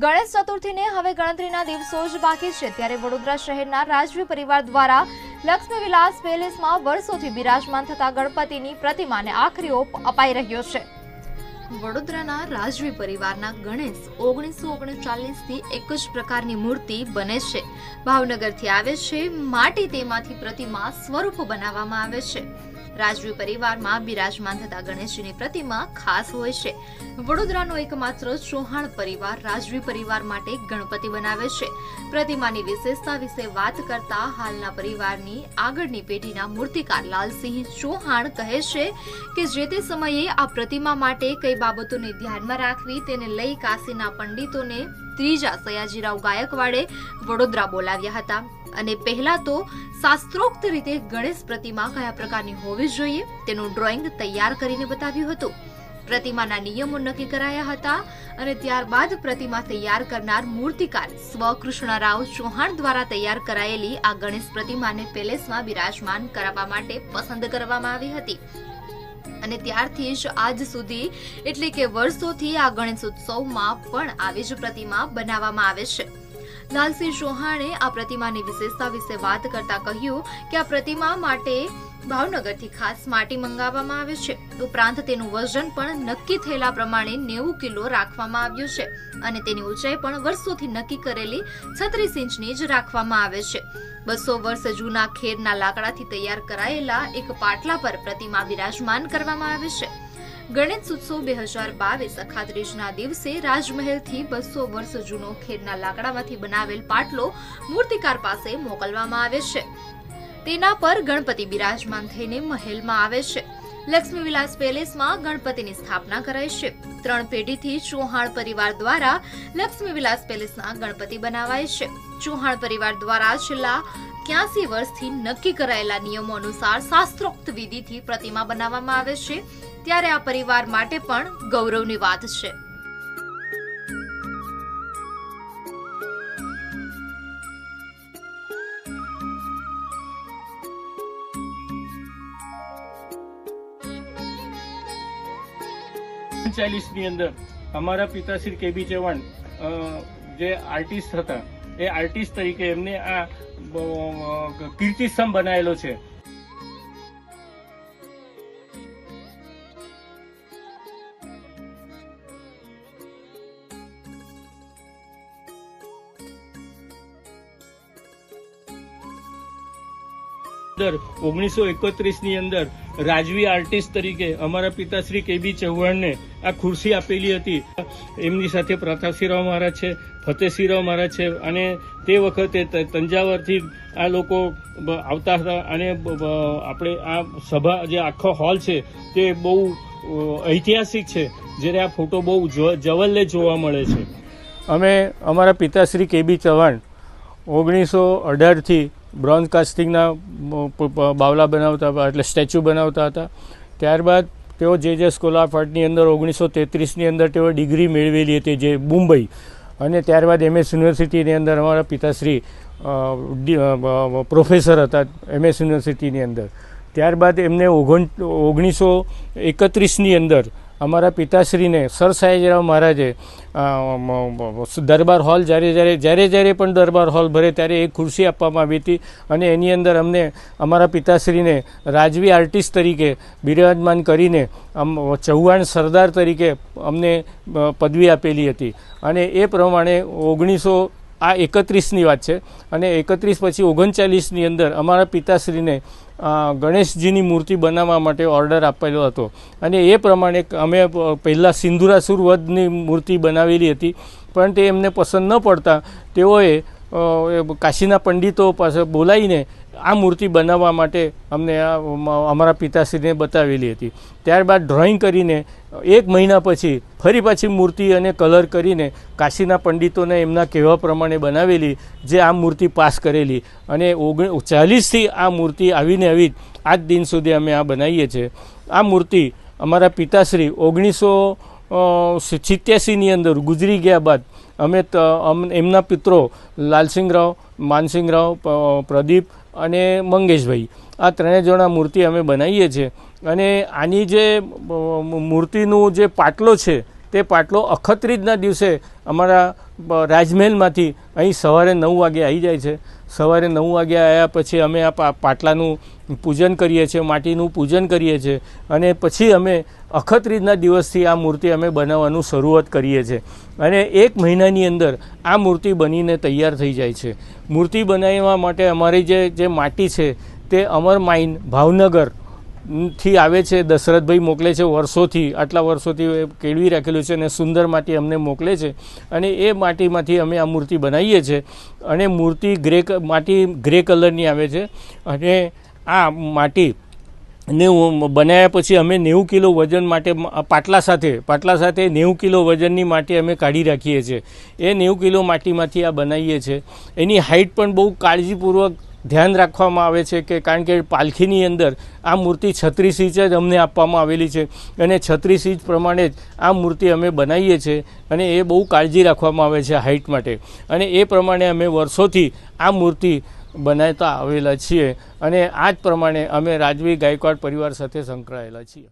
ગણેશ ચતુર્થીને હવે ગણતરીના દિવસો જ બાકી છે. ત્યારે વડોદરા શહેરના રાજવી પરિવાર દ્વારા લક્ષ્મી વિલાસ પેલેસમાં વર્ષોથી બિરાજમાન થતા ગણપતિની પ્રતિમાને આખરી ઓપ અપાઈ રહ્યો છે. વડોદરાના રાજવી પરિવારના ગણેશ ઓગણીસો ઓગણચાલીસથી એક જ પ્રકારની મૂર્તિ બને છે. ભાવનગરથી આવે છે, માટી તેમાંથી પ્રતિમા સ્વરૂપ બનાવવામાં આવે છે. રાજવી પરિવારમાં બિરાજમાન થતા ગણેશજીની પ્રતિમા ખાસ હોય છે. વડોદરાનો એકમાત્ર ચૌહાણ પરિવાર રાજવી પરિવાર માટે ગણપતિ બનાવે છે. પ્રતિમાની વિશેષતા વિશે વાત કરતા હાલના પરિવારની આગળની પેઢીના મૂર્તિકાર લાલસિંહ ચૌહાણ કહે છે કે જે તે સમયે આ પ્રતિમા માટે કઈ બાબતોને ધ્યાનમાં રાખવી તેને લઈ કાશીના પંડિતોને ત્રીજા સયાજીરાવ ગાયકવાડે વડોદરા બોલાવ્યા હતા. અને પહેલા તો શાસ્ત્રોક્ત રીતે ગણેશ પ્રતિમા કયા પ્રકારની હોવી જોઈએ તેનું ડ્રોઈંગ તૈયાર કરીને બતાવ્યું હતું. પ્રતિમાના નિયમો નક્કી કરાયા હતા અને ત્યારબાદ પ્રતિમા તૈયાર કરનાર મૂર્તિકાર સ્વ કૃષ્ણરાવ ચૌહાણ દ્વારા તૈયાર કરાયેલી આ ગણેશ પ્રતિમાને પેલેસમાં બિરાજમાન કરાવવા માટે પસંદ કરવામાં આવી હતી. અને ત્યારથી જ આજ સુધી એટલે કે વર્ષોથી આ ગણેશ ઉત્સવમાં પણ આવી જ પ્રતિમા બનાવવામાં આવે છે. લાલસિંહ ચૌહાણે આ પ્રતિમાની વિશેષતા વિશે વાત કરતા કહ્યું કે આ પ્રતિમા માટે ભાવનગરથી ખાસ માટી મંગાવવામાં આવે છે. ઉપરાંત તેનું વજન પણ નક્કી થયેલા પ્રમાણે નેવું કિલો રાખવામાં આવ્યું છે અને તેની ઊંચાઈ પણ વર્ષોથી નક્કી કરેલી છત્રીસ ઇંચની જ રાખવામાં આવે છે. બસો વર્ષ જૂના ખેરના લાકડાથી તૈયાર કરાયેલા એક પાટલા પર પ્રતિમા બિરાજમાન કરવામાં આવે છે. ગણેશ ઉત્સવ બે હજાર બાવીસ અખાત્રીજના દિવસે રાજમહેલથી બસો વર્ષ જૂનો ખેરના લાકડામાંથી બનાવેલ પાટલો મૂર્તિકાર પાસે મોકલવામાં આવે છે. તેના પર ગણપતિ બિરાજમાન થઈને મહેલમાં આવે છે. લક્ષ્મી વિલાસ પેલેસમાં ગણપતિની સ્થાપના કરાઈ છે. ત્રણ પેઢીથી ચૌહાણ પરિવાર દ્વારા લક્ષ્મી વિલાસ પેલેસના ગણપતિ બનાવાય છે. ચૌહાણ પરિવાર દ્વારા છેલ્લા ક્યાંસી વર્ષથી નક્કી કરાયેલા નિયમો અનુસાર શાસ્ત્રોક્ત વિધિથી પ્રતિમા બનાવવામાં આવે છે. ત્યારે આ પરિવાર માટે પણ ગૌરવની વાત છે. ની અંદર અમારા પિતાશ્રી કેબી ચૌહાણ જે આર્ટિસ્ટ હતા એ આર્ટિસ્ટ તરીકે એમને આ કીર્તિસ્તંભ બનાવેલો છે. અંદર, ઓગણીસો એકત્રીસની અંદર, રાજવી આર્ટિસ્ટ તરીકે અમારા પિતાશ્રી કેબી ચૌહાણને આ ખુરશી આપેલી હતી. એમની સાથે પ્રતાપસિંહરાવ મહારાજ છે ફતેસિંહરાવ મહારાજ છે, અને તે વખતે તંજાવરથી આ લોકો આવતા હતા, અને આપણે આ સભા, જે આખો હોલ છે, તે બહુ ઐતિહાસિક છે, જ્યારે આ ફોટો બહુ જવલ્લે જોવા મળે છે. અમે અમારા પિતાશ્રી કેબી ચૌહાણ ઓગણીસો અઢારથી બ્રોન્ઝ કાસ્ટિંગના બાવલા બનાવતા હતા, એટલે સ્ટેચ્યુ બનાવતા હતા. ત્યારબાદ તેઓ જે જે સ્કૂલ ઓફ આર્ટની અંદર ઓગણીસો તેત્રીસની અંદર તેઓ ડિગ્રી મેળવેલી હતી જે મુંબઈ. અને ત્યારબાદ એમએસ યુનિવર્સિટીની અંદર અમારા પિતાશ્રી પ્રોફેસર હતા એમએસ યુનિવર્સિટીની અંદર. ત્યારબાદ એમને ઓગણ ઓગણીસો એકત્રીસની અંદર અમારા પિતાશ્રીને, સર સાહેબરાવ મહારાજે દરબાર હોલ જ્યારે જ્યારે જ્યારે જ્યારે પણ દરબાર હોલ ભરે ત્યારે એક ખુરશી આપવામાં આવી હતી અને એની અંદર અમને અમારા પિતાશ્રીને રાજવી આર્ટિસ્ટ તરીકે બિરાજમાન કરીને આમ ચૌહાણ સરદાર તરીકે અમને પદવી આપેલી હતી. અને એ પ્રમાણે ઓગણીસો આ એકત્રીસની વાત છે. અને એકત્રીસ પછી ઓગણચાલીસની અંદર અમારા પિતાશ્રીને ગણેશજીની મૂર્તિ બનાવવા માટે ઓર્ડર આપેલો હતો. અને એ પ્રમાણે અમે પહેલાં સિંધુરાસુર વધની મૂર્તિ બનાવેલી હતી. પણ તે એમને પસંદ ન પડતા તેઓએ કાશીના પંડિતો પાસે બોલાવીને આ મૂર્તિ બનાવવા માટે અમને આ અમારા પિતાશ્રીને બતાવેલી હતી. ત્યારબાદ ડ્રોઈંગ કરીને એક મહિના પછી ફરી પાછી મૂર્તિ અને કલર કરીને કાશીના પંડિતોને એમના કહેવા પ્રમાણે બનાવેલી, જે આ મૂર્તિ પાસ કરેલી. અને ઓગણ, ચાલીસથી આ મૂર્તિ આવીને આવી આજ દિન સુધી અમે આ બનાવીએ છીએ. આ મૂર્તિ અમારા પિતાશ્રી ઓગણીસો સિત્યાસીની અંદર ગુજરી ગયા બાદ અમે એમના પિત્રો લાલસિંહરાવ, માનસિંહરાવ પ્રદીપ અને મંગેશભાઈ. આ ત્રણેય જણા મૂર્તિ અમે બનાવીએ છીએ. અને આની જે મૂર્તિનું જે પાટલો છે, તે પાટલો અખત્રીજના દિવસે અમારા રાજમહેલમાંથી અહીં સવારે નવ વાગે આવી જાય છે. સવારે નવ વાગે આવ્યા પછી અમે આ પાટલાનું પૂજન કરીએ છીએ, માટીનું પૂજન કરીએ છીએ અને પછી અમે અખત્રીજના દિવસથી આ મૂર્તિ અમે બનાવવાનું શરૂઆત કરીએ છીએ. અને એક મહિનાની અંદર આ મૂર્તિ બનીને તૈયાર થઈ જાય છે. મૂર્તિ બનાવવા માટે અમારી જે જે માટી છે તે અમર માઇન ભાવનગર થી આવે છે, દશરથભાઈ મોકલે છે, વર્ષોથી, આટલા વર્ષોથી કેળવી રાખેલું છે અને સુંદર માટી અમને મોકલે છે અને એ માટીમાંથી અમે આ મૂર્તિ બનાવીએ છીએ અને મૂર્તિ ગ્રે માટી ગ્રે કલરની આવે છે અને આ માટી ને બનાવ્યા પછી અમે નેવું કિલો વજન માટે પાટલા સાથે પાટલા સાથે નેવું કિલો વજનની માટી અમે કાઢી રાખીએ છીએ. એ નેવું કિલો માટીમાંથી આ બનાવીએ છીએ. એની હાઇટ પણ બહુ કાળજીપૂર્વક ધ્યાન રાખવામાં આવે છે કે કારણ કે પાલખીની અંદર આ મૂર્તિ છત્રીસ ઇંચ જ અમને આપવામાં આવેલી છે અને છત્રીસ ઇંચ પ્રમાણે જ આ મૂર્તિ અમે બનાવીએ છીએ અને એ બહુ કાળજી રાખવામાં આવે છે હાઇટ માટે. અને એ પ્રમાણે અમે વર્ષોથી આ મૂર્તિ બનાવતા આવેલા છીએ અને આ જ પ્રમાણે અમે રાજવી ગાયકવાડ પરિવાર સાથે સંકળાયેલા છીએ.